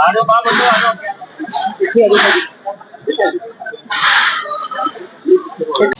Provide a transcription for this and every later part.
八六八六六七八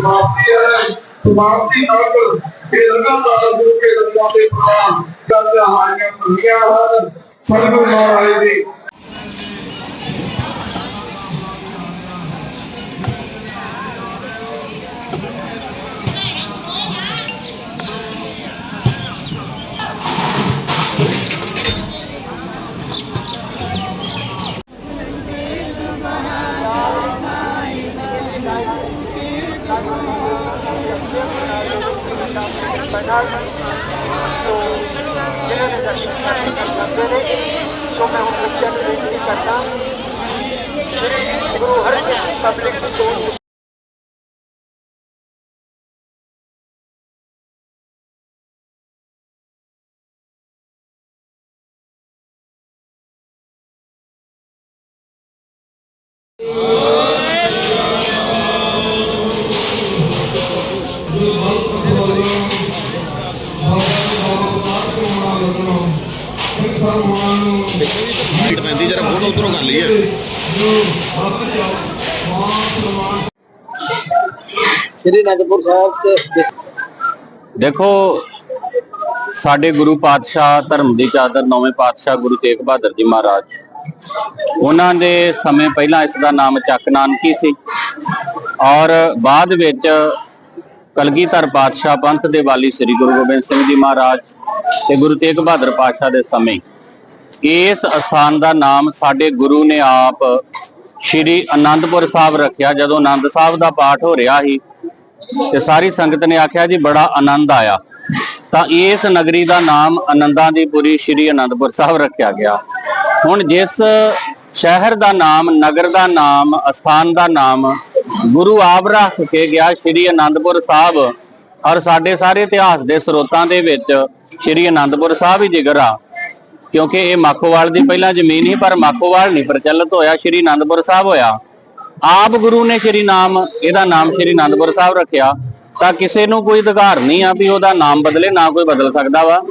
ਸਮਾਪਤੀ ਹੈ। ਸਮਾਪਤੀ ਤੱਕ ਇਹ ਲਗਾਤਾਰ ਗੁਰੂ ਕੇ ਰੰਗਾਂ ਦੇ ਪ੍ਰਵਾਹ ਕਰ ਰਹਾਈਆਂ ਹੁੰਦੀਆਂ ਹਨ। ਸਤਿਗੁਰੂ ਮਹਾਰਾਜ ਦੀ penal, जिन्होंने करते रहे तो मैं उन बच्चों को बेनती करता गुरु हर पब्लिक को ਲਾਈਟ ਪੈਂਦੀ ਜਰਾ ਫੋਟੋ ਉਧਰੋਂ ਕਰ ਲਈਏ। ਸ੍ਰੀ ਅਨੰਦਪੁਰ ਸਾਹਿਬ ਤੇ ਦੇਖੋ ਸਾਡੇ ਗੁਰੂ ਪਾਤਸ਼ਾਹ ਧਰਮ ਦੀ ਚਾਦਰ ਨੌਵੇਂ ਪਾਤਸ਼ਾਹ ਗੁਰੂ ਤੇਗ ਬਹਾਦਰ ਜੀ ਮਹਾਰਾਜ। ਉਹਨਾਂ ਦੇ ਸਮੇਂ ਪਹਿਲਾਂ ਇਸ ਦਾ ਨਾਮ ਚੱਕ ਨਾਨਕੀ ਸੀ। ਔਰ ਬਾਅਦ ਵਿੱਚ ਕਲਗੀਧਰ ਪਾਤਸ਼ਾਹ ਪੰਥ ਦੇ ਵਾਲੀ ਸ੍ਰੀ ਗੁਰੂ ਗੋਬਿੰਦ ਸਿੰਘ ਜੀ ਮਹਾਰਾਜ ਤੇ ਗੁਰੂ ਤੇਗ ਬਹਾਦਰ ਪਾਤਸ਼ਾਹ ਦੇ ਸਮੇਂ ਇਸ ਅਸਥਾਨ ਦਾ ਨਾਮ ਸਾਡੇ ਗੁਰੂ ਨੇ ਆਪ ਸ਼੍ਰੀ ਅਨੰਦਪੁਰ ਸਾਹਿਬ ਰੱਖਿਆ। ਜਦੋਂ ਆਨੰਦ ਸਾਹਿਬ ਦਾ ਪਾਠ ਹੋ ਰਿਹਾ ਸੀ ਤੇ ਸਾਰੀ ਸੰਗਤ ਨੇ ਆਖਿਆ ਜੀ ਬੜਾ ਆਨੰਦ ਆਇਆ। ਤਾਂ ਇਸ ਨਗਰੀ ਦਾ ਨਾਮ ਆਨੰਦਾਂ ਦੀ ਪੁਰੀ ਸ਼੍ਰੀ ਅਨੰਦਪੁਰ ਸਾਹਿਬ ਰੱਖਿਆ ਗਿਆ। ਹੁਣ ਜਿਸ ਸ਼ਹਿਰ ਦਾ ਨਾਮ, ਨਗਰ ਦਾ ਨਾਮ, ਅਸਥਾਨ ਦਾ ਨਾਮ ਗੁਰੂ ਆਪ ਰੱਖ ਕੇ ਗਿਆ ਸ਼੍ਰੀ ਅਨੰਦਪੁਰ ਸਾਹਿਬ। ਔਰ ਸਾਡੇ ਸਾਰੇ ਇਤਿਹਾਸ ਦੇ ਸਰੋਤਾਂ ਦੇ ਵਿੱਚ ਸ਼੍ਰੀ ਅਨੰਦਪੁਰ ਸਾਹਿਬ ਹੀ ਜਿਗਰ ਆ। ਕਿਉਂਕਿ ਇਹ ਮਾਖੋਵਾਲ ਦੀ ਪਹਿਲਾਂ ਜ਼ਮੀਨ ਹੀ ਪਰ ਮਾਖੋਵਾਲ ਨਹੀਂ ਪ੍ਰਚਲਿਤ ਹੋਇਆ, ਸ਼੍ਰੀ ਅਨੰਦਪੁਰ ਸਾਹਿਬ ਹੋਇਆ। ਆਪ ਗੁਰੂ ਨੇ ਸ਼੍ਰੀ ਨਾਮ, ਇਹਦਾ ਨਾਮ ਸ਼੍ਰੀ ਅਨੰਦਪੁਰ ਸਾਹਿਬ ਰੱਖਿਆ। ਤਾਂ ਕਿਸੇ ਨੂੰ ਕੋਈ ਅਧਿਕਾਰ ਨਹੀਂ ਆ ਵੀ ਉਹਦਾ ਨਾਮ ਬਦਲੇ, ਨਾ ਕੋਈ ਬਦਲ ਸਕਦਾ ਵਾ।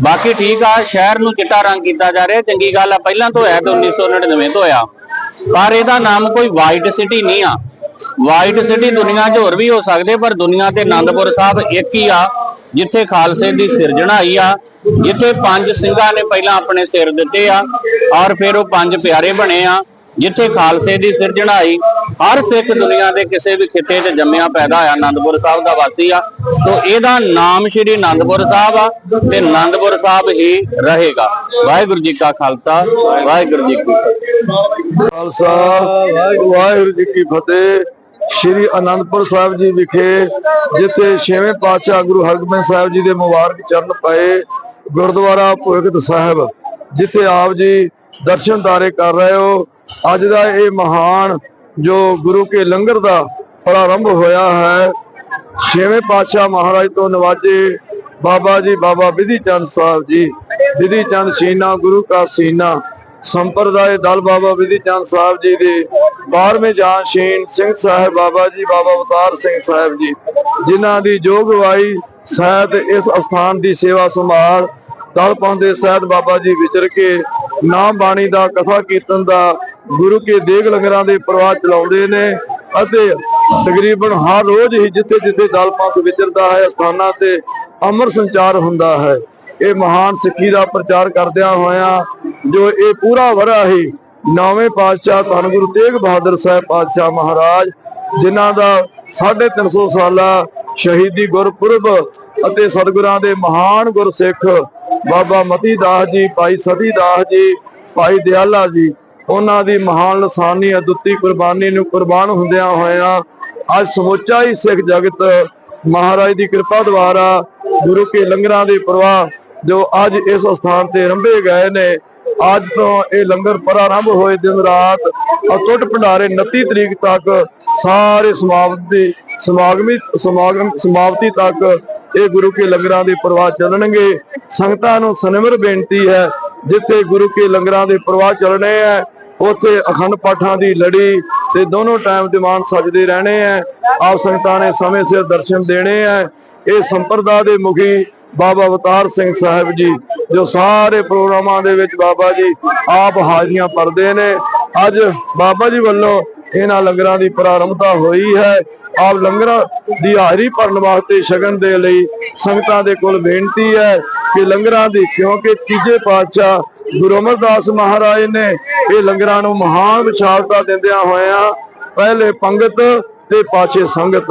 ਬਾਕੀ ਠੀਕ ਆ, ਸ਼ਹਿਰ ਨੂੰ ਚਿੱਟਾ ਰੰਗ ਕੀਤਾ ਜਾ ਰਿਹਾ, ਚੰਗੀ ਗੱਲ ਆ, ਪਹਿਲਾਂ ਤੋਂ ਹੋਇਆ ਤੇ 1999 ਤੋਂ ਹੋਇਆ। ਪਰ ਇਹਦਾ ਨਾਮ ਕੋਈ ਵਾਈਟ ਸਿਟੀ ਨਹੀਂ ਆ। ਵਾਈਟ ਸਿਟੀ ਦੁਨੀਆ 'ਚ ਹੋਰ ਵੀ ਹੋ ਸਕਦੇ, ਪਰ ਦੁਨੀਆ ਤੇ ਆਨੰਦਪੁਰ ਸਾਹਿਬ ਇੱਕ ਹੀ ਆ, ਜਿੱਥੇ ਖਾਲਸੇ ਦੀ ਸਿਰਜਣਾ ਆਈ ਆ, ਜਿੱਥੇ ਪੰਜ ਸਿੰਘਾਂ ਨੇ ਪਹਿਲਾਂ ਆਪਣੇ ਸਿਰ ਦਿੱਤੇ ਆ, ਔਰ ਫਿਰ ਉਹ ਪੰਜ ਪਿਆਰੇ ਬਣੇ ਆ। ਜਿੱਥੇ ਖਾਲਸੇ ਦੀ ਸਿਰਜਣਾ ਆਈ ਹਰ ਸਿੱਖ ਦੁਨੀਆ ਦੇ ਕਿਸੇ ਵੀ ਖਿੱਤੇ 'ਚ ਜੰਮਿਆ ਪੈਦਾ ਹੋਇਆ ਆਨੰਦਪੁਰ ਸਾਹਿਬ ਦਾ ਵਾਸੀ ਆ। ਸੋ ਇਹਦਾ ਨਾਮ ਸ਼੍ਰੀ ਆਨੰਦਪੁਰ ਸਾਹਿਬ ਆ ਤੇ ਆਨੰਦਪੁਰ ਸਾਹਿਬ ਹੀ ਰਹੇਗਾ। ਵਾਹਿਗੁਰੂ ਜੀ ਕਾ ਖਾਲਸਾ, ਵਾਹਿਗੁਰੂ ਜੀ ਕੀ ਖਾਲਸਾ, ਵਾਹਿਗੁਰੂ ਜੀ ਕੀ ਫਤਿਹ। ਸ਼੍ਰੀ ਅਨੰਦਪੁਰ ਸਾਹਿਬ ਜੀ ਵਿਖੇ ਜਿੱਥੇ ਛੇਵੇਂ ਪਾਤਸ਼ਾਹ ਗੁਰੂ ਹਰਗੋਬਿੰਦ ਸਾਹਿਬ ਜੀ ਦੇ ਮੁਬਾਰਕ ਚਰਨ ਪਏ ਗੁਰਦੁਆਰਾ ਭੋਗਤ ਸਾਹਿਬ, ਜਿੱਥੇ ਆਪ ਜੀ ਦਰਸ਼ਨ ਦਰਸ਼ਨਦਾਰੇ ਕਰ ਰਹੇ ਹੋ ਅੱਜ ਦਾ ਇਹ ਮਹਾਨ ਜੋ ਗੁਰੂ ਕੇ ਲੰਗਰ ਦਾ ਪ੍ਰਾਰੰਭ ਹੋਇਆ ਹੈ, ਛੇਵੇਂ ਪਾਤਸ਼ਾਹ ਮਹਾਰਾਜ ਤੋਂ ਨਵਾਜੇ ਬਾਬਾ ਜੀ, ਬਾਬਾ ਵਿਧੀ ਚੰਦ ਸਾਹਿਬ ਜੀ। ਵਿਧੀ ਚੰਦ ਸੀਨਾ, ਗੁਰੂ ਕਾ ਸੀਨਾ, ਸੰਪਰਦਾਇ ਦਲ ਬਾਬਾ ਵਿਧੀ ਚੰਦ ਸਾਹਿਬ ਜੀ ਦੇ 12ਵੇਂ ਜਾਨਸ਼ੀਨ ਸਿੰਘ ਸਾਹਿਬ ਬਾਬਾ ਜੀ, ਬਾਬਾ ਅਵਤਾਰ ਸਿੰਘ ਸਾਹਿਬ ਜੀ, ਜਿਨ੍ਹਾਂ ਦੀ ਜੋਗ ਗਵਾਈ ਸਹਿਤ ਇਸ ਅਸਥਾਨ ਦੀ ਸੇਵਾ ਸੰਭਾਲ ਦਲ ਪਾਉਂਦੇ ਸਹਿਤ ਬਾਬਾ ਜੀ ਵਿਚਰ ਕੇ ਨਾਮ ਬਾਣੀ ਦਾ, ਕਥਾ ਕੀਰਤਨ ਦਾ, ਗੁਰੂ ਕੇ ਦੇਗ ਲੰਗਰਾਂ ਦੇ ਪ੍ਰਵਾਹ ਚਲਾਉਂਦੇ ਨੇ ਅਤੇ ਤਕਰੀਬਨ ਹਰ ਰੋਜ਼ ਹੀ ਜਿੱਥੇ ਜਿੱਥੇ ਦਲ ਵਿਚਰਦਾ ਹੈ ਸਥਾਨਾਂ ਤੇ ਅਮਰ ਸੰਚਾਰ ਹੁੰਦਾ ਹੈ। ਇਹ ਮਹਾਨ ਸਿੱਖੀ ਦਾ ਪ੍ਰਚਾਰ ਕਰਦਿਆਂ ਹੋਇਆਂ ਜੋ ਇਹ ਪੂਰਾ ਵਰਾ ਹੀ ਨੌਵੇਂ ਪਾਤਸ਼ਾਹ ਧੰਨ ਗੁਰੂ ਤੇਗ ਬਹਾਦਰ ਸਾਹਿਬ ਪਾਤਸ਼ਾਹ ਮਹਾਰਾਜ, ਜਿਨ੍ਹਾਂ ਦਾ 350 ਸਾਲਾ ਸ਼ਹੀਦੀ ਗੁਰਪੁਰਬ ਅਤੇ ਸਤਿਗੁਰਾਂ ਦੇ ਮਹਾਨ ਗੁਰਸਿੱਖ ਬਾਬਾ ਮਤੀ ਦਾਸ ਜੀ, ਭਾਈ ਸਤੀ ਦਾਸ ਜੀ, ਭਾਈ ਦਿਆਲਾ ਜੀ, ਉਹਨਾਂ ਦੀ ਮਹਾਨ ਲਸਾਨੀ ਅਦੁੱਤੀ ਕੁਰਬਾਨੀ ਨੂੰ ਕੁਰਬਾਨ ਹੁੰਦਿਆਂ ਹੋਇਆਂ ਅੱਜ ਸਮੁੱਚਾ ਹੀ ਸਿੱਖ ਜਗਤ ਮਹਾਰਾਜ ਦੀ ਕਿਰਪਾ ਦੁਆਰਾ ਗੁਰੂ ਕੇ ਲੰਗਰਾਂ ਦੇ ਪ੍ਰਵਾਹ ਜੋ ਅੱਜ ਇਸ ਸਥਾਨ ਤੇ ਰੰਭੇ ਗਏ ਨੇ ਅੱਜ ਤੋਂ ਇਹ ਲੰਗਰ ਪ੍ਰਾਰੰਭ ਹੋਏ ਦਿਨ ਰਾਤ ਅਟੁੱਟ ਭੰਡਾਰੇ 29 ਤਰੀਕ ਤੱਕ ਸਾਰੇ ਸਮਾਪਤੀ ਸਮਾਗਮੀ, ਸਮਾਗਮ, ਸਮਾਪਤੀ ਤੱਕ ਇਹ ਗੁਰੂ ਕੇ ਲੰਗਰਾਂ ਦੇ ਪ੍ਰਵਾਹ ਚੱਲਣਗੇ। ਸੰਗਤਾਂ ਨੂੰ ਸਨਿਮਰ ਬੇਨਤੀ ਹੈ, ਜਿੱਥੇ ਗੁਰੂ ਕੇ ਲੰਗਰਾਂ ਦੇ ਪ੍ਰਵਾਹ ਚੱਲਣੇ ਹੈ, ਉੱਥੇ ਅਖੰਡ ਪਾਠਾਂ ਦੀ ਲੜੀ ਤੇ ਦੋਨੋਂ ਟਾਈਮ ਦੀਵਾਨ ਸਜਦੇ ਰਹਿਣੇ ਹੈ। ਆਪ ਸੰਗਤਾਂ ਨੇ ਸਮੇਂ ਸਿਰ ਦਰਸ਼ਨ ਦੇਣੇ ਹੈ। ਇਹ ਸੰਪਰਦਾ ਦੇ ਮੁਖੀ ਬਾਬਾ ਅਵਤਾਰ ਸਿੰਘ ਸਾਹਿਬ ਜੀ, ਜੋ ਸਾਰੇ ਪ੍ਰੋਗਰਾਮਾਂ ਦੇ ਵਿੱਚ ਬਾਬਾ ਜੀ ਆਪ ਹਾਜ਼ਰੀਆਂ ਭਰਦੇ ਨੇ। ਅੱਜ ਬਾਬਾ ਜੀ ਵੱਲੋਂ ਇਹਨਾਂ ਲੰਗਰਾਂ ਦੀ ਪ੍ਰਾਰੰਭਤਾ ਹੋਈ ਹੈ। ਆਪ ਲੰਗਰਾਂ ਦੀ ਹਾਜ਼ਰੀ ਭਰਨ ਵਾਸਤੇ ਸ਼ਗਨ ਦੇ ਲਈ ਸੰਗਤਾਂ ਦੇ ਕੋਲ ਬੇਨਤੀ ਹੈ ਕਿ ਲੰਗਰਾਂ ਦੀ, ਕਿਉਂਕਿ ਤੀਜੇ ਪਾਤਸ਼ਾਹ ਗੁਰੂ ਅਮਰਦਾਸ ਮਹਾਰਾਜ ਨੇ ਇਹ ਲੰਗਰਾਂ ਨੂੰ ਮਹਾਨ ਵਿਸ਼ਾਲਤਾ ਦਿੰਦਿਆਂ ਹੋਇਆਂ ਪਹਿਲੇ ਪੰਗਤ ਤੇ ਪਾਛੇ ਸੰਗਤ।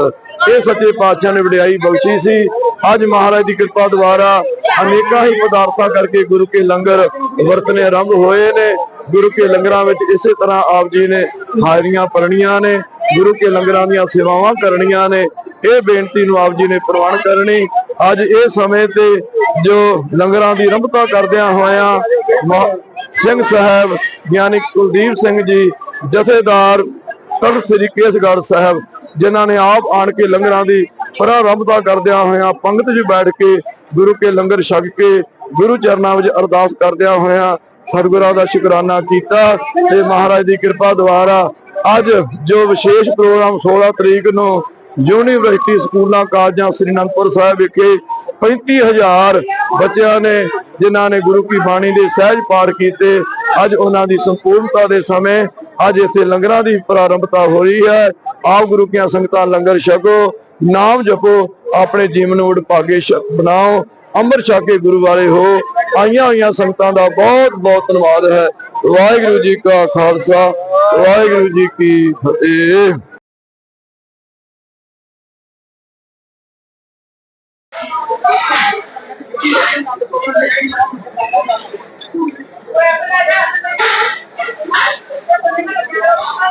ਇਹ ਸੱਚੇ ਪਾਤਸ਼ਾਹ ਨੇ ਵਡਿਆਈ ਬਖਸ਼ੀ ਸੀ। ਅੱਜ ਮਹਾਰਾਜ ਦੀ ਕਿਰਪਾ ਦੁਆਰਾ ਅਨੇਕਾਂ ਹੀ ਪਦਾਰਥਾਂ ਕਰਕੇ ਗੁਰੂ ਕੇ ਲੰਗਰ ਵਰਤਨੇ ਆਰੰਭ ਹੋਏ ਨੇ। ਗੁਰੂ ਕੇ ਲੰਗਰਾਂ ਵਿੱਚ ਇਸੇ ਤਰ੍ਹਾਂ ਆਪ ਜੀ ਨੇ ਹਾਜ਼ਰੀਆਂ ਭਰਣੀਆਂ ਨੇ। ਗੁਰੂ ਕੇ ਲੰਗਰਾਂ ਦੀਆਂ ਸੇਵਾਵਾਂ ਕਰਨੀਆਂ ਨੇ। ਇਹ ਬੇਨਤੀ ਨੂੰ ਆਪ ਜੀ ਨੇ ਪ੍ਰਵਾਨ ਕਰਨੀ। ਅੱਜ ਇਹ ਸਮੇਂ ਤੇ ਜੋ ਲੰਗਰਾਂ ਦੀ ਰੰਭਤਾ ਕਰਦਿਆਂ ਹੋਇਆਂ ਸਿੰਘ ਸਾਹਿਬ, ਗਿਆਨੀ ਕੁਲਦੀਪ ਸਿੰਘ ਜੀ, ਜਥੇਦਾਰ ਤਖਤ ਸ੍ਰੀ ਕੇਸਗੜ੍ਹ ਸਾਹਿਬ, ਜਿਨ੍ਹਾਂ ਨੇ ਆਪ ਆਣ ਕੇ ਲੰਗਰਾਂ ਦੀ ਪ੍ਰਾਰੰਭਤਾ ਕਰਦਿਆਂ ਹੋਇਆਂ ਪੰਗਤ 'ਚ ਬੈਠ ਕੇ ਗੁਰੂ ਕੇ ਲੰਗਰ ਛਕ ਕੇ ਗੁਰੂ ਚਰਨਾਂ ਵਿੱਚ ਅਰਦਾਸ ਕਰਦਿਆਂ ਹੋਇਆਂ ਸਤਿਗੁਰਾਂ ਦਾ ਸ਼ੁਕਰਾਨਾ ਕੀਤਾ ਤੇ ਮਹਾਰਾਜ ਦੀ ਕਿਰਪਾ ਦੁਆਰਾ ਅੱਜ ਜੋ ਵਿਸ਼ੇਸ਼ ਪ੍ਰੋਗਰਾਮ 16 ਤਰੀਕ ਨੂੰ ਯੂਨੀਵਰਸਿਟੀ ਸਕੂਲਾਂ, ਕਾਲਜਾਂ ਸ੍ਰੀ ਅਨੰਦਪੁਰ ਸਾਹਿਬ ਵਿਖੇ 35000 ਬੱਚਿਆਂ ਨੇ, ਜਿਨ੍ਹਾਂ ਨੇ ਗੁਰੂ ਕੀ ਬਾਣੀ ਦੇ ਸਹਿਜ ਪਾਠ ਕੀਤੇ, ਅੱਜ ਉਹਨਾਂ ਦੀ ਸੰਪੂਰਨਤਾ ਦੇ ਸਮੇਂ ਅੱਜ ਇੱਥੇ ਲੰਗਰਾਂ ਦੀ ਪ੍ਰਾਰੰਭਤਾ ਹੋ ਰਹੀ ਹੈ। ਆਪ ਗੁਰੂ ਕੀਆਂ ਸੰਗਤਾਂ ਲੰਗਰ ਛਕੋ, ਨਾਮ ਜਪੋ, ਆਪਣੇ ਜੀਵਨ ਨੂੰ ਭਾਗੇ ਬਣਾਓ, ਅੰਮ੍ਰਿਤ ਛਕ ਕੇ ਗੁਰੂ ਵਾਲੇ ਹੋ। ਆਈਆਂ ਹੋਈਆਂ ਸੰਗਤਾਂ ਦਾ ਬਹੁਤ ਬਹੁਤ ਧੰਨਵਾਦ ਹੈ। ਵਾਹਿਗੁਰੂ ਜੀ ਕਾ ਖਾਲਸਾ, ਵਾਹਿਗੁਰੂ ਜੀ ਕੀ ਫਤਿਹ।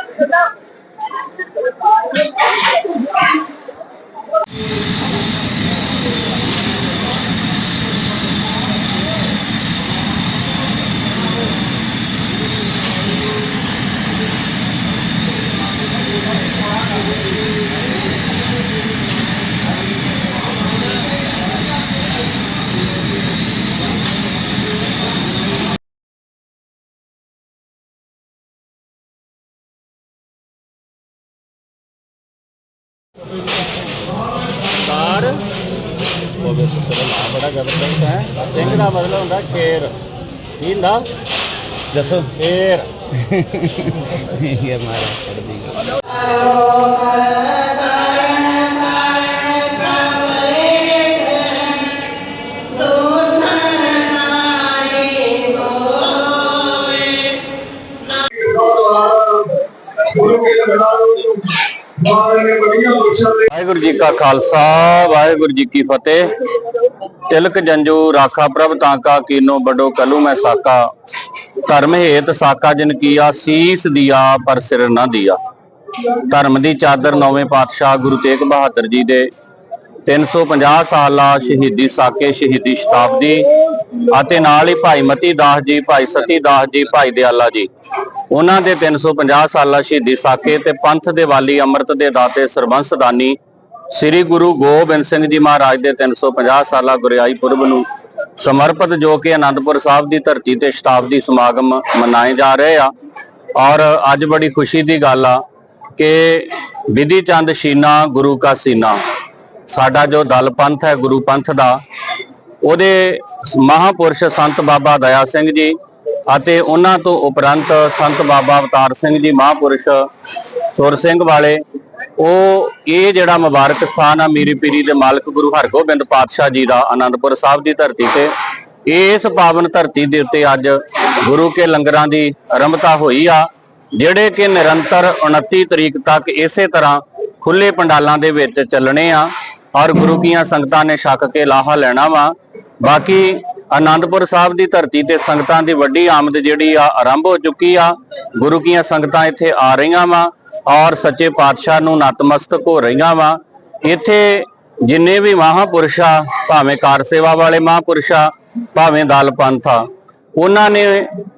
Thank you. ਮਤਲਬ ਹੁੰਦਾ ਸ਼ੇਰ ਕੀ ਹੁੰਦਾ? ਦੱਸੋ। ਸ਼ੇਰ ਇਹ ਮਾਰਾ ਪੜਦੀ ਗੁਰੂ ਕੇ ਲਗਾਓ ਮਾਰੇ ਨੇ ਬੜੀਆਂ ਬਖਸ਼ਾਂ ਦੇ ਵਾਹਿਗੁਰੂ ਜੀ ਕਾ ਖਾਲਸਾ ਵਾਹਿਗੁਰੂ ਜੀ ਕੀ ਫਤਿਹ। ਤਿਲਕ ਜੰਜੂ ਰਾਖਾ ਪ੍ਰਭ ਤਾਂਕਾ ਕੀਨੋ ਬਡੋ ਕਲੂ ਮੈਂ ਸਾਕਾ। ਧਰਮ ਹੇਤ ਸਾਕਾ ਜਿਨ ਕੀਆ, ਸੀਸ ਦਿਆ ਪਰ ਸਿਰ ਨਾ ਦਿਆ। ਧਰਮ ਦੀ ਚਾਦਰ ਨੌਵੇਂ ਪਾਤਸ਼ਾਹ ਗੁਰੂ ਤੇਗ ਬਹਾਦਰ ਜੀ ਦੇ। 350 ਸਾਲਾ ਸ਼ਹੀਦੀ ਸਾਕੇ ਸ਼ਹੀਦੀ ਸ਼ਤਾਬਦੀ ਅਤੇ ਨਾਲ ਹੀ ਭਾਈ ਮਤੀ ਦਾਸ ਜੀ, ਭਾਈ ਸਤੀ ਦਾਸ ਜੀ, ਭਾਈ ਦਿਆਲਾ ਜੀ। ਉਹਨਾਂ ਦੇ 350 ਸਾਲਾ ਸ਼ਹੀਦੀ ਸਾਕੇ ਤੇ ਪੰਥ ਦੇ ਵਾਲੀ ਅੰਮ੍ਰਿਤ ਦੇ ਦਾਤੇ ਸਰਬੰਸ ਦਾਨੀ ਸ੍ਰੀ ਗੁਰੂ ਗੋਬਿੰਦ ਸਿੰਘ ਜੀ ਮਹਾਰਾਜ ਦੇ 350 ਸਾਲਾ ਗੁਰਿਆਈ ਪੁਰਬ ਨੂੰ ਸਮਰਪਿਤ ਜੋ ਕਿ ਅਨੰਦਪੁਰ ਸਾਹਿਬ ਦੀ ਧਰਤੀ ਤੇ ਸ਼ਤਾਬਦੀ ਸਮਾਗਮ ਮਨਾਏ ਜਾ ਰਹੇ ਆ। ਔਰ ਅੱਜ ਬੜੀ ਖੁਸ਼ੀ ਦੀ ਗੱਲ ਆ ਕਿ ਵਿਧੀ ਚੰਦ ਸ਼ੀਨਾ, ਗੁਰੂ ਕਾ ਸੀਨਾ, ਸਾਡਾ ਜੋ ਦਲ ਪੰਥ ਹੈ, ਗੁਰੂ ਪੰਥ ਦਾ, ਉਹਦੇ ਮਹਾਪੁਰਸ਼ ਸੰਤ ਬਾਬਾ ਦਇਆ ਸਿੰਘ ਜੀ ਅਤੇ ਉਹਨਾਂ ਤੋਂ ਉਪਰੰਤ ਸੰਤ ਬਾਬਾ ਅਵਤਾਰ ਸਿੰਘ ਜੀ, ਮਹਾਪੁਰਸ਼ ਸੁਰ ਸਿੰਘ ਵਾਲੇ ਉਹ ਇਹ ਜਿਹੜਾ ਮੁਬਾਰਕ ਸਥਾਨ ਆ, ਮੀਰੀ ਪੀਰੀ ਦੇ ਮਾਲਕ ਗੁਰੂ ਹਰਗੋਬਿੰਦ ਪਾਤਸ਼ਾਹ ਜੀ ਦਾ ਆਨੰਦਪੁਰ ਸਾਹਿਬ ਦੀ ਧਰਤੀ ਤੇ, ਇਸ ਪਾਵਨ ਧਰਤੀ ਦੇ ਉੱਤੇ ਅੱਜ ਗੁਰੂ ਕੇ ਲੰਗਰਾਂ ਦੀ ਆਰੰਭਤਾ ਹੋਈ ਆ, ਜਿਹੜੇ ਕਿ ਨਿਰੰਤਰ 29 ਤਰੀਕ ਤੱਕ ਇਸੇ ਤਰ੍ਹਾਂ ਖੁੱਲੇ ਪੰਡਾਲਾਂ ਦੇ ਵਿੱਚ ਚੱਲਣੇ ਆ, ਔਰ ਗੁਰੂ ਕੀਆਂ ਸੰਗਤਾਂ ਨੇ ਛਕ ਕੇ ਲਾਹਾ ਲੈਣਾ ਵਾ। ਬਾਕੀ ਆਨੰਦਪੁਰ ਸਾਹਿਬ ਦੀ ਧਰਤੀ ਤੇ ਸੰਗਤਾਂ ਦੀ ਵੱਡੀ ਆਮਦ ਜਿਹੜੀ ਆ, ਆਰੰਭ ਹੋ ਚੁੱਕੀ ਆ। ਗੁਰੂ ਕੀਆਂ ਸੰਗਤਾਂ ਇੱਥੇ ਆ ਰਹੀਆਂ ਵਾ ਔਰ ਸੱਚੇ ਪਾਤਸ਼ਾਹ ਨੂੰ ਨਤਮਸਤਕ ਹੋ ਰਹੀਆਂ ਵਾ। ਇੱਥੇ ਜਿੰਨੇ ਵੀ ਮਹਾਪੁਰਸ਼ਾ ਭਾਵੇਂ ਕਾਰ ਸੇਵਾ ਵਾਲੇ ਮਹਾਪੁਰਸ਼ਾ ਭਾਵੇਂ ਦਲ ਪੰਥ ਆ, ਉਹਨਾਂ ਨੇ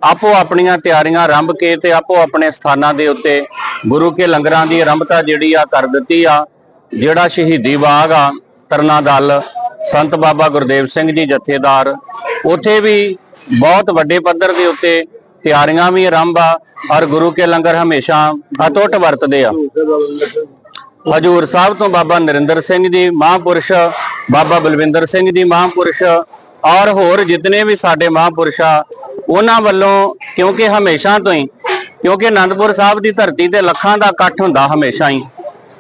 ਆਪੋ ਆਪਣੀਆਂ ਤਿਆਰੀਆਂ ਆਰੰਭ ਕੇ ਤੇ ਆਪੋ ਆਪਣੇ ਸਥਾਨਾਂ ਦੇ ਉੱਤੇ ਗੁਰੂ ਕੇ ਲੰਗਰਾਂ ਦੀ ਆਰੰਭਤਾ ਜਿਹੜੀ ਆ ਕਰ ਦਿੱਤੀ ਆ। ਜਿਹੜਾ ਸ਼ਹੀਦੀ ਬਾਗ ਆ, ਤਰਨਾ ਦਲ, ਸੰਤ ਬਾਬਾ ਗੁਰਦੇਵ ਸਿੰਘ ਜੀ ਜਥੇਦਾਰ, ਉਥੇ ਵੀ ਬਹੁਤ ਵੱਡੇ ਪੱਧਰ ਦੇ ਉੱਤੇ ਤਿਆਰੀਆਂ ਵੀ ਆਰੰਭ ਆ ਔਰ ਗੁਰੂ ਕੇ ਲੰਗਰ ਹਮੇਸ਼ਾ ਅਟੁੱਟ ਵਰਤਦੇ ਆ। ਹਜੂਰ ਸਾਹਿਬ ਤੋਂ ਬਾਬਾ ਨਰਿੰਦਰ ਸਿੰਘ ਜੀ ਮਹਾਂਪੁਰਸ਼, ਬਾਬਾ ਬਲਵਿੰਦਰ ਸਿੰਘ ਜੀ ਮਹਾਂਪੁਰਸ਼ ਔਰ ਹੋਰ ਜਿਤਨੇ ਵੀ ਸਾਡੇ ਮਹਾਂਪੁਰਸ਼ਾ ਉਹਨਾਂ ਵੱਲੋਂ ਕਿਉਂਕਿ ਹਮੇਸ਼ਾ ਤੋਂ ਹੀ, ਕਿਉਂਕਿ ਅਨੰਦਪੁਰ ਸਾਹਿਬ ਦੀ ਧਰਤੀ ਤੇ ਲੱਖਾਂ ਦਾ ਇਕੱਠ ਹੁੰਦਾ ਹਮੇਸ਼ਾ ਹੀ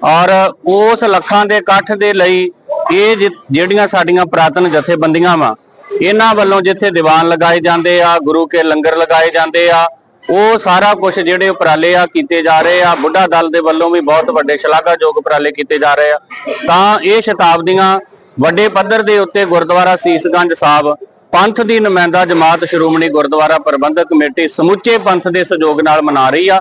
ਔਰ ਉਸ ਲੱਖਾਂ ਦੇ ਇਕੱਠ ਦੇ ਲਈ ਇਹ ਜਿ- ਜਿਹੜੀਆਂ ਸਾਡੀਆਂ ਪ੍ਰਾਤਨ ਜਥੇਬੰਦੀਆਂ ਵਾ ਇਹਨਾਂ ਵੱਲੋਂ ਜਿੱਥੇ ਦੀਵਾਨ ਲਗਾਏ ਜਾਂਦੇ ਆ, ਗੁਰੂ ਕੇ ਲੰਗਰ ਲਗਾਏ ਜਾਂਦੇ ਆ, ਉਹ ਸਾਰਾ ਕੁਝ ਜਿਹੜੇ ਉਪਰਾਲੇ ਆ ਕੀਤੇ ਜਾ ਰਹੇ ਆ, ਬੁੱਢਾ ਦਲ ਦੇ ਵੱਲੋਂ ਵੀ ਬਹੁਤ ਵੱਡੇ ਸ਼ਲਾਘਾਯੋਗ ਉਪਰਾਲੇ ਕੀਤੇ ਜਾ ਰਹੇ ਆ। ਤਾਂ ਇਹ ਸ਼ਤਾਬਦੀਆਂ ਵੱਡੇ ਪੱਧਰ ਦੇ ਉੱਤੇ ਗੁਰਦੁਆਰਾ ਸੀਸਗੰਜ ਸਾਹਿਬ, ਪੰਥ ਦੀ ਨੁਮਾਇੰਦਾ ਜਮਾਤ ਸ਼੍ਰੋਮਣੀ ਗੁਰਦੁਆਰਾ ਪ੍ਰਬੰਧਕ ਕਮੇਟੀ ਸਮੁੱਚੇ ਪੰਥ ਦੇ ਸਹਿਯੋਗ ਨਾਲ ਮਨਾ ਰਹੀ ਆ।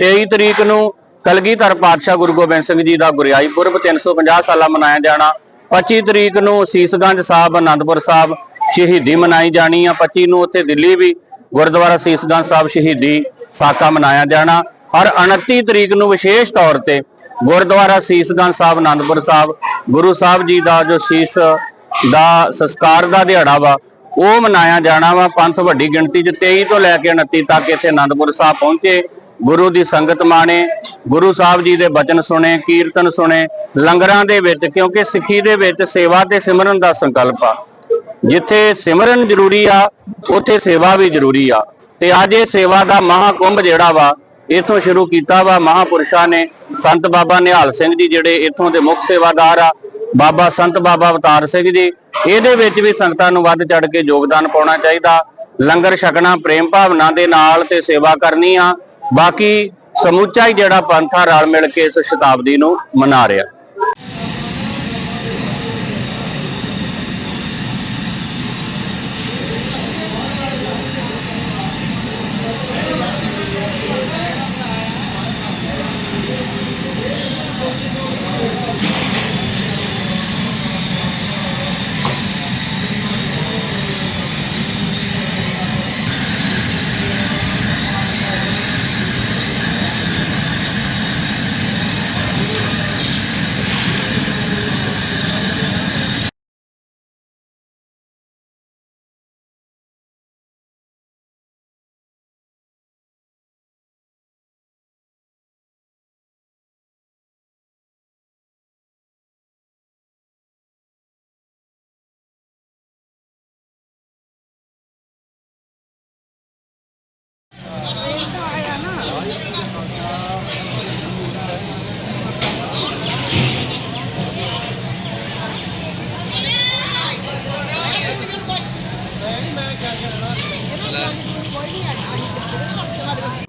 23 ਤਰੀਕ ਨੂੰ ਕਲਗੀਧਰ ਪਾਤਸ਼ਾਹ ਗੁਰੂ ਗੋਬਿੰਦ ਸਿੰਘ ਜੀ ਦਾ ਗੁਰਿਆਈ ਪੁਰਬ 350 ਸਾਲਾ ਮਨਾਇਆ ਜਾਣਾ। 25 ਤਰੀਕ ਨੂੰ ਸੀਸਗੰਜ ਸਾਹਿਬ ਆਨੰਦਪੁਰ ਸਾਹਿਬ ਸ਼ਹੀਦੀ ਮਨਾਈ ਜਾਣੀ ਆ। 25 ਨੂੰ ਉੱਥੇ ਦਿੱਲੀ ਵੀ ਗੁਰਦੁਆਰਾ ਸੀਸਗੰਜ ਸਾਹਿਬ ਸ਼ਹੀਦੀ ਸਾਕਾ ਮਨਾਇਆ ਜਾਣਾ। ਔਰ 29 ਤਰੀਕ ਨੂੰ ਵਿਸ਼ੇਸ਼ ਤੌਰ ਤੇ ਗੁਰਦੁਆਰਾ ਸੀਸਗੰਜ ਸਾਹਿਬ ਆਨੰਦਪੁਰ ਸਾਹਿਬ, ਗੁਰੂ ਸਾਹਿਬ ਜੀ ਦਾ ਜੋ ਸੀਸ ਦਾ ਸੰਸਕਾਰ ਦਾ ਦਿਹਾੜਾ ਵਾ, ਉਹ ਮਨਾਇਆ ਜਾਣਾ ਵਾ। ਪੰਥ ਵੱਡੀ ਗਿਣਤੀ 'ਚ 23 ਤੋਂ ਲੈ ਕੇ 29 ਤੱਕ ਇੱਥੇ ਆਨੰਦਪੁਰ ਸਾਹਿਬ ਪਹੁੰਚੇ। ਗੁਰੂ ਦੀ ਸੰਗਤ ਮਾਣੇ, ਗੁਰੂ ਸਾਹਿਬ ਜੀ ਦੇ ਬਚਨ ਸੁਣੇ, ਕੀਰਤਨ ਸੁਣੇ, ਲੰਗਰਾਂ ਦੇ ਵਿੱਚ, ਕਿਉਂਕਿ ਸਿੱਖੀ ਦੇ ਵਿੱਚ ਸੇਵਾ ਤੇ ਸਿਮਰਨ ਦਾ ਸੰਕਲਪ ਆ। ਜਿੱਥੇ ਸਿਮਰਨ ਜ਼ਰੂਰੀ ਆ, ਉੱਥੇ ਸੇਵਾ ਵੀ ਜ਼ਰੂਰੀ ਆ। ਤੇ ਅੱਜ ਇਹ ਸੇਵਾ ਦਾ ਮਹਾਕੁੰਭ ਜਿਹੜਾ ਵਾ, ਇਥੋਂ ਸ਼ੁਰੂ ਕੀਤਾ ਵਾ ਮਹਾਪੁਰਸ਼ਾਂ ਨੇ, ਸੰਤ ਬਾਬਾ ਨਿਹਾਲ ਸਿੰਘ ਜੀ ਜਿਹੜੇ ਇਥੋਂ ਦੇ ਮੁੱਖ ਸੇਵਾਦਾਰ ਆ, ਬਾਬਾ ਸੰਤ ਬਾਬਾ ਅਵਤਾਰ ਸਿੰਘ ਜੀ। ਇਹਦੇ ਵਿੱਚ ਵੀ ਸੰਗਤਾਂ ਨੂੰ ਵੱਧ ਚੜ ਕੇ ਯੋਗਦਾਨ ਪਾਉਣਾ ਚਾਹੀਦਾ। ਲੰਗਰ ਛਕਣਾ ਪ੍ਰੇਮ ਭਾਵਨਾ ਦੇ ਨਾਲ ਤੇ ਸੇਵਾ ਕਰਨੀ ਆ। ਬਾਕੀ ਸਮੁੱਚਾ ਹੀ ਜਿਹੜਾ ਪੰਥਾ ਰਲ ਮਿਲ ਕੇ ਇਸ ਸ਼ਤਾਬਦੀ ਨੂੰ ਮਨਾ ਰਿਹਾ।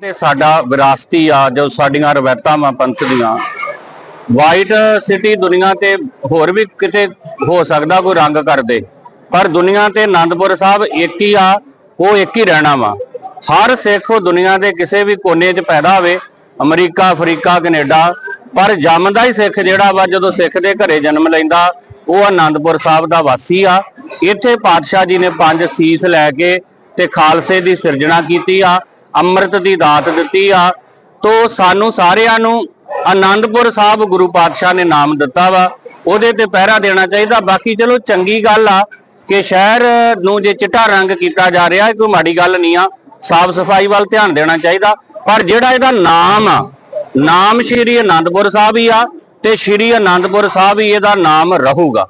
ਤੇ ਸਾਡਾ ਵਿਰਾਸਤੀ ਆ, ਜੋ ਸਾਡੀਆਂ ਰਵਾਇਤਾਂ ਵਾ ਪੰਥ ਦੀਆਂ। ਵਾਈਟ ਸਿਟੀ ਦੁਨੀਆ ਤੇ ਹੋਰ ਵੀ ਕਿਤੇ ਹੋ ਸਕਦਾ ਕੋਈ ਰੰਗ ਕਰਦੇ ਪਰ ਦੁਨੀਆ ਤੇ ਆਨੰਦਪੁਰ ਸਾਹਿਬ ਇੱਕ ਹੀ ਆ, ਉਹ ਇੱਕ ਹੀ ਰਹਿਣਾ ਵਾ। ਹਰ ਸਿੱਖ ਉਹ ਦੁਨੀਆ ਦੇ ਕਿਸੇ ਵੀ ਕੋਨੇ 'ਚ ਪੈਦਾ ਹੋਵੇ, ਅਮਰੀਕਾ, ਅਫਰੀਕਾ, ਕੈਨੇਡਾ, ਪਰ ਜੰਮਦਾ ਹੀ ਸਿੱਖ ਜਿਹੜਾ ਵਾ, ਜਦੋਂ ਸਿੱਖ ਦੇ ਘਰੇ ਜਨਮ ਲੈਂਦਾ, ਉਹ ਆਨੰਦਪੁਰ ਸਾਹਿਬ ਦਾ ਵਾਸੀ ਆ। ਇੱਥੇ ਪਾਤਸ਼ਾਹ ਜੀ ਨੇ ਪੰਜ ਸੀਸ ਲੈ ਕੇ ਤੇ ਖਾਲਸੇ ਦੀ ਸਿਰਜਣਾ ਕੀਤੀ ਆ, ਅੰਮ੍ਰਿਤ ਦੀ ਦਾਤ ਦਿੱਤੀ ਆ। ਤੋ ਸਾਨੂੰ ਸਾਰਿਆਂ ਨੂੰ ਆਨੰਦਪੁਰ ਸਾਹਿਬ ਗੁਰੂ ਪਾਤਸ਼ਾਹ ਨੇ ਨਾਮ ਦਿੱਤਾ ਵਾ, ਉਹਦੇ ਤੇ ਪਹਿਰਾ ਦੇਣਾ ਚਾਹੀਦਾ। ਬਾਕੀ ਚਲੋ ਚੰਗੀ ਗੱਲ ਆ ਕਿ ਸ਼ਹਿਰ ਨੂੰ ਜੇ ਚਿੱਟਾ ਰੰਗ ਕੀਤਾ ਜਾ ਰਿਹਾ ਕੋਈ ਮਾੜੀ ਗੱਲ ਨਹੀਂ ਆ। ਸਾਫ਼ ਸਫ਼ਾਈ ਵੱਲ ਧਿਆਨ ਦੇਣਾ ਚਾਹੀਦਾ। ਪਰ ਜਿਹੜਾ ਇਹਦਾ ਨਾਮ ਆ ਨਾਮ ਸ਼੍ਰੀ ਆਨੰਦਪੁਰ ਸਾਹਿਬ ਹੀ ਆ ਤੇ ਸ਼੍ਰੀ ਆਨੰਦਪੁਰ ਸਾਹਿਬ ਹੀ ਇਹਦਾ ਨਾਮ ਰਹੂਗਾ।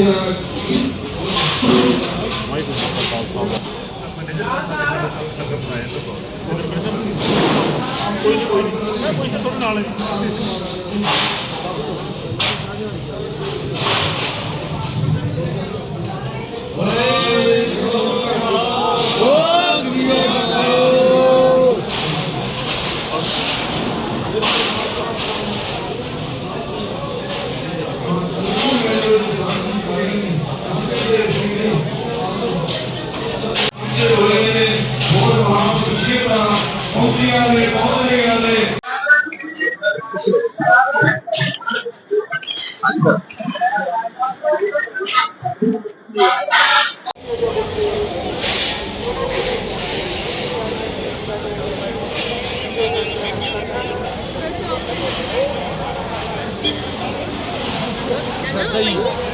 ਪ੍ਰਵਾਨ सही